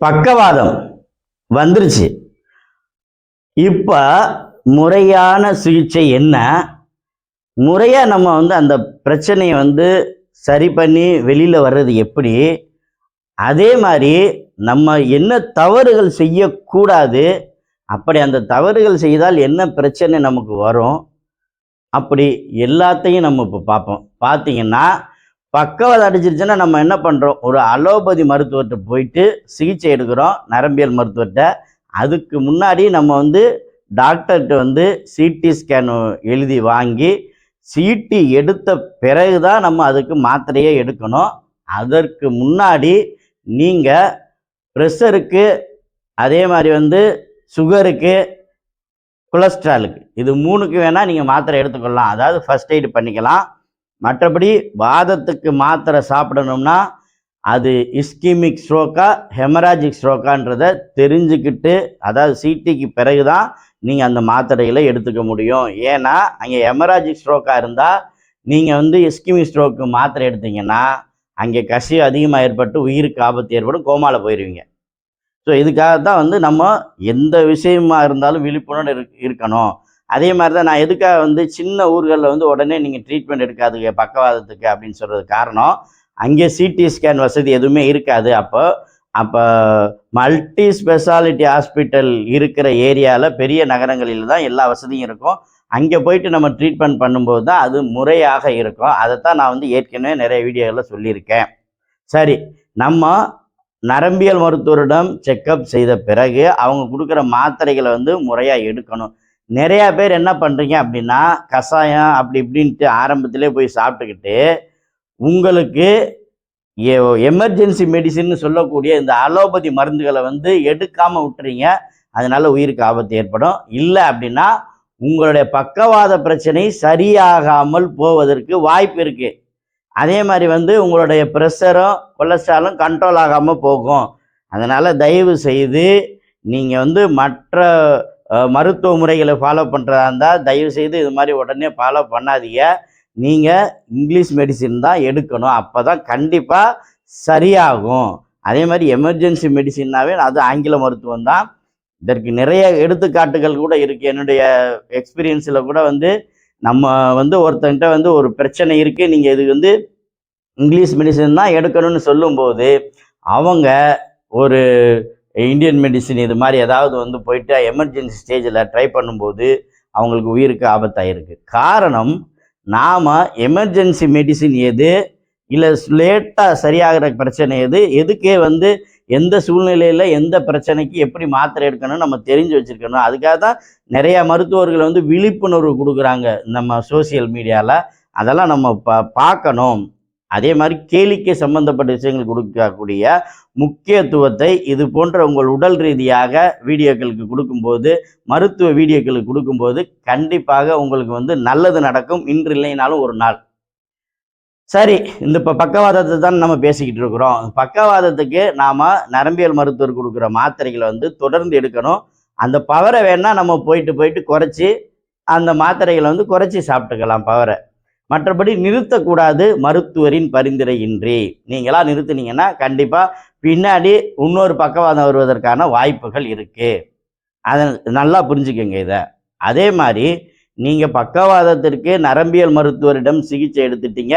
பக்கவாதம் வந்துருச்சு. இப்போ முறையான சிகிச்சை என்ன? முறையாக நம்ம வந்து அந்த பிரச்சனையை வந்து சரி பண்ணி வெளியில் வர்றது எப்படி? அதே மாதிரி நம்ம என்ன தவறுகள் செய்யக்கூடாது? அப்படி அந்த தவறுகள் செய்தால் என்ன பிரச்சனை நமக்கு வரும்? அப்படி எல்லாத்தையும் நம்ம இப்போ பார்ப்போம். பார்த்தீங்கன்னா பக்கவாதம் அடிச்சிருச்சுன்னா நம்ம என்ன பண்ணுறோம் ஒரு அலோபதி மருத்துவர்கிட்ட போயிட்டு சிகிச்சை எடுக்கிறோம் நரம்பியல் மருத்துவர்கிட்ட. அதுக்கு முன்னாடி நம்ம வந்து டாக்டர்கிட்ட வந்து சிடி ஸ்கேன் எழுதி வாங்கி சிடி எடுத்த பிறகு தான் நம்ம அதுக்கு மாத்திரையே எடுக்கணும். அதற்கு முன்னாடி நீங்கள் ப்ரெஷருக்கு அதே மாதிரி வந்து சுகருக்கு கொலஸ்ட்ராலுக்கு இது மூணுக்கு வேணால் நீங்கள் மாத்திரை எடுத்துக்கொள்ளலாம். அதாவது ஃபஸ்ட் எய்டு பண்ணிக்கலாம். மற்றபடி வாதத்துக்கு மாத்திரை சாப்பிடணும்னா அது இஸ்கிமிக் ஸ்ட்ரோக்கா ஹெமராஜிக் ஸ்ட்ரோக்கான்றதை தெரிஞ்சுக்கிட்டு அதாவது சிடிக்கு பிறகு தான் நீங்கள் அந்த மாத்திரைகளை எடுத்துக்க முடியும். ஏன்னா அங்கே ஹெமராஜிக் ஸ்ட்ரோக்காக இருந்தால் நீங்கள் வந்து இஸ்கிமிக் ஸ்ட்ரோக்கு மாத்திரை எடுத்தீங்கன்னா அங்கே கசிவு அதிகமாக ஏற்பட்டு உயிருக்கு ஆபத்து ஏற்படும் கோமாவில் போயிடுவீங்க ஸோ இதுக்காக தான் வந்து நம்ம எந்த விஷயமா இருந்தாலும் விழிப்புணர்வு இருக்கணும். அதே மாதிரி தான் நான் எதுக்காக வந்து சின்ன ஊர்களில் வந்து உடனே நீங்கள் ட்ரீட்மெண்ட் எடுக்காதுங்க பக்கவாதத்துக்கு அப்படின்னு சொல்கிறது காரணம் அங்கே சிடி ஸ்கேன் வசதி எதுவுமே இருக்காது அப்போ. அப்போ மல்டி ஸ்பெஷாலிட்டி ஹாஸ்பிட்டல் இருக்கிற ஏரியாவில் பெரிய நகரங்களில் தான் எல்லா வசதியும் இருக்கும். அங்கே போயிட்டு நம்ம ட்ரீட்மெண்ட் பண்ணும்போது தான் அது முறையாக இருக்கும். அதைத்தான் நான் வந்து ஏற்கனவே நிறைய வீடியோவில் சொல்லியிருக்கேன். சரி நம்ம நரம்பியல் மருத்துவரிடம் செக்கப் செய்த பிறகு அவங்க கொடுக்குற மாத்திரைகளை வந்து முறையாக எடுக்கணும். நிறையா பேர் என்ன பண்ணுறீங்க அப்படின்னா கஷாயம் அப்படி இப்படின்ட்டு ஆரம்பத்திலே போய் சாப்பிட்டுக்கிட்டு உங்களுக்கு எமர்ஜென்சி மெடிசின்னு சொல்லக்கூடிய இந்த அலோபதி மருந்துகளை வந்து எடுக்காமல் விட்டுறீங்க. அதனால் உயிருக்கு ஆபத்து ஏற்படும். இல்லை அப்படின்னா உங்களுடைய பக்கவாத பிரச்சனை சரியாகாமல் போவதற்கு வாய்ப்பு இருக்குது அதே மாதிரி வந்து உங்களுடைய ப்ரெஷரும் கொலஸ்ட்ராலும் கண்ட்ரோல் ஆகாமல் போகும். அதனால் தயவு செய்து நீங்கள் வந்து மற்ற மருத்துவ முறைகளை ஃபாலோ பண்ணுறதா இருந்தால் தயவுசெய்து இது மாதிரி உடனே ஃபாலோ பண்ணாதீங்க. நீங்கள் இங்கிலீஷ் மெடிசின் தான் எடுக்கணும். அப்போ தான் கண்டிப்பாக சரியாகும். அதே மாதிரி எமர்ஜென்சி மெடிசின்னாவே அது ஆங்கில மருத்துவம் தான். இதற்கு நிறைய எடுத்துக்காட்டுகள் கூட இருக்குது என்னுடைய எக்ஸ்பீரியன்ஸில் கூட வந்து நம்ம வந்து ஒருத்தன்கிட்ட வந்து ஒரு பிரச்சனை இருக்குது நீங்கள் இது வந்து இங்கிலீஷ் மெடிசன் தான் எடுக்கணும்னு சொல்லும்போது அவங்க ஒரு இந்தியன் மெடிசின் இது மாதிரி ஏதாவது வந்து போயிட்டு எமர்ஜென்சி ஸ்டேஜில் ட்ரை பண்ணும்போது அவங்களுக்கு உயிருக்கு ஆபத்தாயிருக்கு. காரணம் நாம் எமர்ஜென்சி மெடிசின் எது இல்லை லேட்டாக சரியாகிற பிரச்சனை எது எதுக்கே வந்து எந்த சூழ்நிலையில் எந்த பிரச்சனைக்கு எப்படி மாத்திரை எடுக்கணும்னு நம்ம தெரிஞ்சு வச்சுருக்கணும். அதுக்காக தான் நிறையா மருத்துவர்கள் வந்து விழிப்புணர்வு கொடுக்குறாங்க நம்ம சோஷியல் மீடியாவில் அதெல்லாம் நம்ம பா பார்க்கணும். அதே மாதிரி கேளிக்கை சம்பந்தப்பட்ட விஷயங்கள் கொடுக்கக்கூடிய முக்கியத்துவத்தை இது போன்ற உங்கள் உடல் ரீதியாக வீடியோக்களுக்கு கொடுக்கும்போது மருத்துவ வீடியோக்களுக்கு கொடுக்கும்போது கண்டிப்பாக உங்களுக்கு வந்து நல்லது நடக்கும். இன்று இல்லைனாலும் ஒரு நாள். சரி இந்த இப்போ பக்கவாதத்தை தான் நம்ம பேசிக்கிட்டு இருக்கிறோம். பக்கவாதத்துக்கு நாம் நரம்பியல் மருத்துவர் கொடுக்குற மாத்திரைகளை வந்து தொடர்ந்து எடுக்கணும். அந்த பவரை வேணால் நம்ம போயிட்டு போயிட்டு குறைச்சி அந்த மாத்திரைகளை வந்து குறைச்சி சாப்பிட்டுக்கலாம் பவரை மற்றபடி நிறுத்தக்கூடாது மருத்துவரின் பரிந்துரையின்றி நீங்களா நிறுத்தினீங்கன்னா கண்டிப்பாக பின்னாடி இன்னொரு பக்கவாதம் வருவதற்கான வாய்ப்புகள் இருக்குது அதை நல்லா புரிஞ்சுக்கோங்க இதை. அதே மாதிரி நீங்கள் பக்கவாதத்திற்கு நரம்பியல் மருத்துவரிடம் சிகிச்சை எடுத்துட்டீங்க.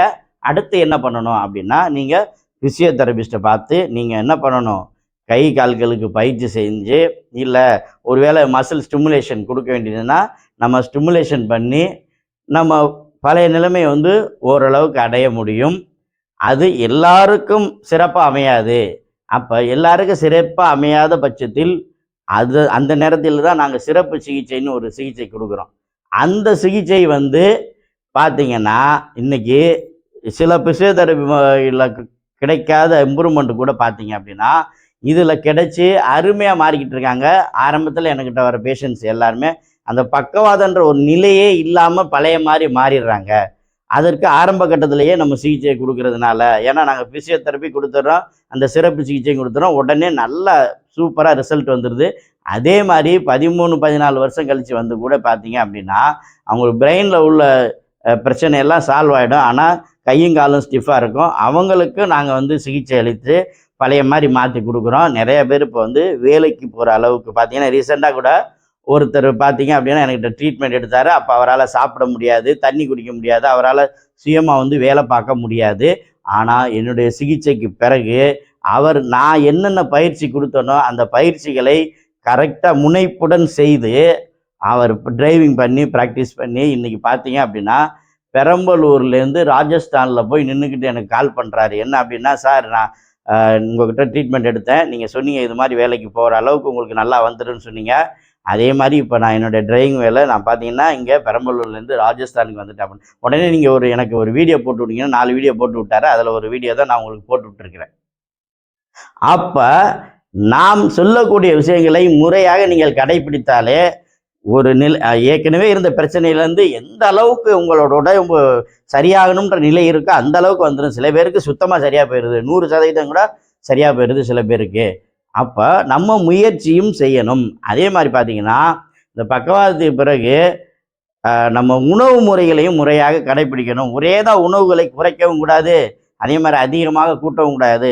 அடுத்து என்ன பண்ணணும் அப்படின்னா நீங்கள் ஃபிசியோதெரபிஸ்ட்டை பார்த்து நீங்கள் என்ன பண்ணணும்? கை கால்களுக்கு பயிற்சி செஞ்சு இல்லை ஒருவேளை மசில் ஸ்டிமுலேஷன் கொடுக்க வேண்டியதுன்னா நம்ம ஸ்டிமுலேஷன் பண்ணி நம்ம பழைய நிலைமையை வந்து ஓரளவுக்கு அடைய முடியும். அது எல்லாருக்கும் சிறப்பாக அமையாது. அப்போ எல்லாருக்கும் சிறப்பாக அமையாத பட்சத்தில் அது அந்த நேரத்தில் தான் நாங்கள் சிறப்பு சிகிச்சைன்னு ஒரு சிகிச்சை கொடுக்குறோம். அந்த சிகிச்சை வந்து பார்த்திங்கன்னா இன்றைக்கி சில பிசியோதெரபியில் கிடைக்காத இம்ப்ரூவ்மெண்ட் கூட பார்த்தீங்க அப்படின்னா இதில் கிடைச்சி அருமையாக மாறிக்கிட்டு இருக்காங்க. ஆரம்பத்தில் என்கிட்ட வர பேஷண்ட்ஸ் எல்லாருமே அந்த பக்கவாதன்ற ஒரு நிலையே இல்லாமல் பழைய மாதிரி மாறிடுறாங்க. அதற்கு ஆரம்ப கட்டத்திலேயே நம்ம சிகிச்சை கொடுக்கறதுனால ஏன்னா நாங்கள் ஃபிசியோதெரப்பி கொடுத்துட்றோம் அந்த சிறப்பு சிகிச்சையும் கொடுத்துறோம் உடனே நல்ல சூப்பராக ரிசல்ட் வந்துடுது அதே மாதிரி பதிமூணு பதினாலு வருஷம் கழித்து வந்து கூட பார்த்தீங்க அப்படின்னா அவங்களுக்கு பிரெயினில் உள்ள பிரச்சனையெல்லாம் பிரச்சனை எல்லாம் சால்வ் ஆகிடும் ஆனால் கையும் காலும் ஸ்டிஃபாக இருக்கும். அவங்களுக்கு நாங்கள் வந்து சிகிச்சை அளித்து பழைய மாதிரி மாற்றி கொடுக்குறோம். நிறைய பேர் இப்போ வந்து வேலைக்கு போகிற அளவுக்கு பார்த்தீங்கன்னா ரீசெண்டாக கூட ஒருத்தர் பார்த்தீங்க அப்படின்னா என்கிட்ட ட்ரீட்மெண்ட் எடுத்தார். அப்போ அவரால் சாப்பிட முடியாது தண்ணி குடிக்க முடியாது அவரால் சுயமாக வந்து வேலை பார்க்க முடியாது. ஆனால் என்னுடைய சிகிச்சைக்கு பிறகு அவர் நான் என்னென்ன பயிற்சி கொடுத்தனோ அந்த பயிற்சிகளை கரெக்டாக முனைப்புடன் செய்து அவர் டிரைவிங் பண்ணி ப்ராக்டிஸ் பண்ணி இன்றைக்கி பார்த்தீங்க அப்படின்னா பெரம்பலூர்லேருந்து ராஜஸ்தானில் போய் நின்றுக்கிட்டு எனக்கு கால் பண்ணுறாரு என்ன அப்படின்னா சார் நான் உங்கள்கிட்ட ட்ரீட்மெண்ட் எடுத்தேன். நீங்கள் சொன்னீங்க இது மாதிரி வேலைக்கு போகிற அளவுக்கு உங்களுக்கு நல்லா வந்துருன்னு சொன்னீங்க. அதே மாதிரி இப்போ நான் என்னுடைய டிரைவிங் வேலை நான் பார்த்தீங்கன்னா இங்கே பெரம்பலூர்லேருந்து ராஜஸ்தானுக்கு வந்துட்டேன் உடனே நீங்கள் ஒரு எனக்கு ஒரு வீடியோ போட்டு விட்டீங்கன்னா நாலு வீடியோ போட்டு விட்டாரு. அதில் ஒரு வீடியோ தான் நான் உங்களுக்கு போட்டு விட்டுருக்கிறேன். அப்போ நாம் சொல்லக்கூடிய விஷயங்களை முறையாக நீங்கள் கடைபிடித்தாலே ஒரு நில ஏற்கனவே இருந்த பிரச்சனையிலேருந்து எந்த அளவுக்கு உங்களோட உடம்பு சரியாகணுன்ற நிலை இருக்கோ அந்த அளவுக்கு வந்துடும் சில பேருக்கு சுத்தமாக சரியாக போயிடுது நூறு சதவீதம் கூட சரியாக போயிடுது சில பேருக்கு. அப்போ நம்ம முயற்சியும் செய்யணும். அதே மாதிரி பார்த்தீங்கன்னா இந்த பக்கவாதத்துக்கு பிறகு நம்ம உணவு முறைகளையும் முறையாக கடைபிடிக்கணும் ஒரே தான் உணவுகளை குறைக்கவும் கூடாது. அதே மாதிரி அதிகமாக கூட்டவும் கூடாது.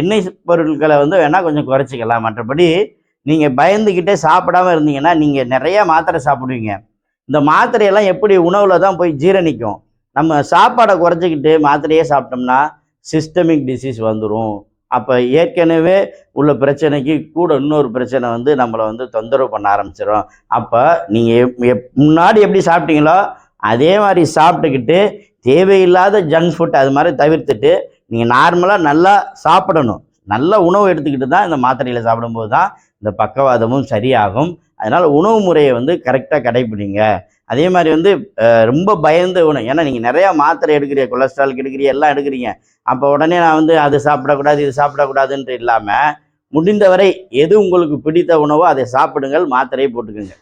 எண்ணெய் பொருட்களை வந்து வேணால் கொஞ்சம் குறைச்சிக்கலாம். மற்றபடி நீங்கள் பயந்துக்கிட்டே சாப்பிடாம இருந்தீங்கன்னா நீங்கள் நிறைய மாத்திரை சாப்பிடுவீங்க. இந்த மாத்திரையெல்லாம் எப்படி உணவில் தான் போய் ஜீரணிக்கும்? நம்ம சாப்பாடை குறைச்சிக்கிட்டு மாத்திரையே சாப்பிட்டோம்னா சிஸ்டமிக் டிசீஸ் வந்துடும் அப்போ ஏற்கனவே உள்ள பிரச்சனைக்கு கூட இன்னொரு பிரச்சனை வந்து நம்மளை வந்து தொந்தரவு பண்ண ஆரம்பிச்சிடும் அப்போ நீங்கள் முன்னாடி எப்படி சாப்பிட்டீங்களோ அதே மாதிரி சாப்பிட்டுக்கிட்டு தேவையில்லாத ஜங்க் ஃபுட் அது மாதிரி தவிர்த்துட்டு நீங்கள் நார்மலாக நல்லா சாப்பிடணும். நல்ல உணவு எடுத்துக்கிட்டு தான் இந்த மாத்திரையில் சாப்பிடும்போது தான் இந்த பக்கவாதமும் சரியாகும். அதனால் உணவு முறையை வந்து கரெக்டாக கடைப்பிடிங்க. அதே மாதிரி வந்து ரொம்ப பயந்து உணவு ஏன்னா நீங்கள் நிறையா மாத்திரை எடுக்கிறீங்க கொலஸ்ட்ரால் எடுக்கிறீங்க எல்லாம் எடுக்கிறீங்க. அப்போ உடனே நான் வந்து அது சாப்பிடக்கூடாது இது சாப்பிடக்கூடாதுன்ட்டு இல்லாமல் முடிந்தவரை எது உங்களுக்கு பிடித்த உணவோ அதை சாப்பிடுங்கள் மாத்திரையை போட்டுக்கோங்க.